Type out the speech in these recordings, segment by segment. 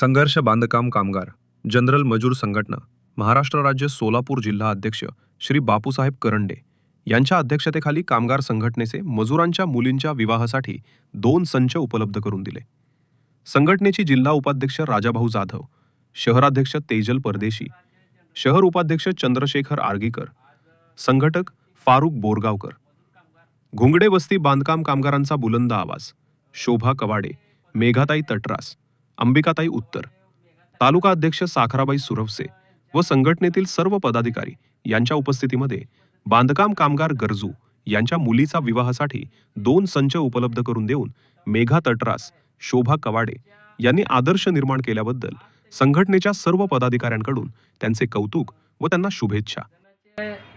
संघर्ष बांधकाम कामगार जनरल मजूर संघटना महाराष्ट्र राज्य सोलापूर जिल्हा अध्यक्ष श्री बापूसाहेब करंडे यांच्या अध्यक्षतेखाली कामगार संघटनेचे मजुरांच्या मुलींच्या विवाहासाठी दोन संच उपलब्ध करून दिले. संघटनेची जिल्हा उपाध्यक्ष राजाभाऊ जाधव शहराध्यक्ष तेजल परदेशी शहर उपाध्यक्ष चंद्रशेखर आर्गीकर संघटक फारुक बोरगावकर. घुंगडे वस्ती बांधकाम कामगारांचा बुलंद आवाज शोभा कवाडे मेघाताई तटरास अंबिकाताई उत्तर तालुका अध्यक्ष साखराबाई सुरवसे व संघटनेतील सर्व पदाधिकारी यांच्या उपस्थितीमध्ये बांधकाम कामगार गरजू यांच्या मुलीचा विवाहासाठी दोन संच उपलब्ध करून देऊन मेघा तटरास शोभा कवाडे यांनी आदर्श निर्माण केल्याबद्दल संघटनेच्या सर्व पदाधिकाऱ्यांकडून त्यांचे कौतुक व त्यांना शुभेच्छा.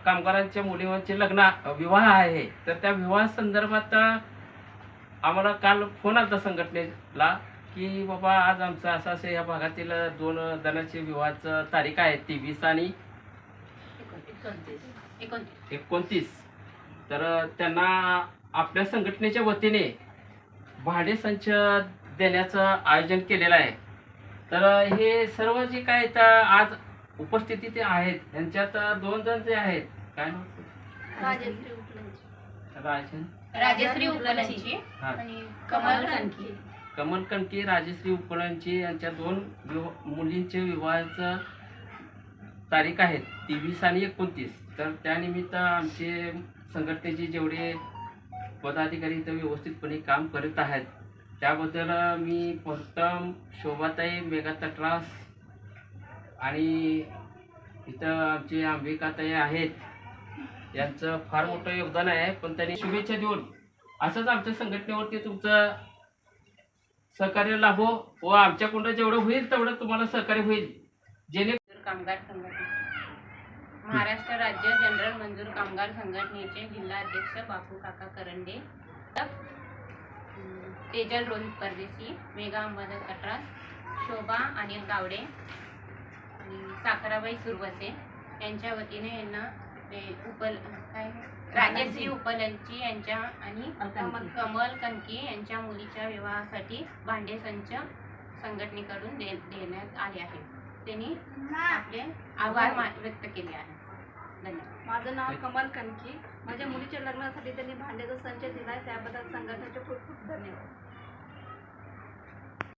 कामगारांच्या मुलींचे लग्न विवाह आहे. तर त्या विवाह संदर्भात आम्हाला काल फोन आला संघटनेला. की बाबा आज आमचं असं असं या भागातील दोन जणांची विवाहाचं तारीख आहे तेवीस आणि एकोणतीस. तर त्यांना आपल्या संघटनेच्या वतीने भाडे संच देण्याचं आयोजन केलेलं आहे. तर हे सर्व जे काय आज उपस्थिती ते आहेत त्यांच्यात दोन जण जे आहेत काय? राजश्री राजन. राजश्री उपलंची. आणि कमल कमलकंटी राजश्री उपळांची यांच्या दोन विवा मुलींचे विवाहाचं तारीख आहेत तेवीस आणि एकोणतीस. तर त्यानिमित्त आमचे संघटनेचे जेवढे पदाधिकारी इथं व्यवस्थितपणे काम करत आहेत त्याबद्दल मी प्रथम शोभाताई मेघा तटरास आणि इथं आमचे अंबिकाताई आहेत. यांचं फार मोठं योगदान आहे पण त्यांनी शुभेच्छा देऊन असंच आमच्या संघटनेवरती तुमचं सहकार्य लाभो व आमच्याकडून जेवढं होईल तेवढं तुम्हाला सहकार्य होईल. जेणे कामगार संघटना. महाराष्ट्र राज्य जनरल मंजूर कामगार संघटनेचे जिल्हा अध्यक्ष बापू काका करंडे. तेजल रोहित परदेशी मेघा अंबादास अटरास शोभा अनिल गावडे साखराबाई सुरवसे यांच्या वतीने यांना ते उपल काय? राजश्री उपलंची यांच्या आणि कमल कमल कणकी यांच्या मुलीच्या विवाहासाठी भांडे संच संघटनेकडून दे देण्यात आले आहे त्यांनी आपले आभार मा- व्यक्त केले आहे धन्यवाद. माझं नाव कमल कणकी माझ्या मुलीच्या लग्नासाठी त्यांनी भांड्याचा संच दिलाय. त्याबद्दल संघटनेचे खूप खूप धन्यवाद.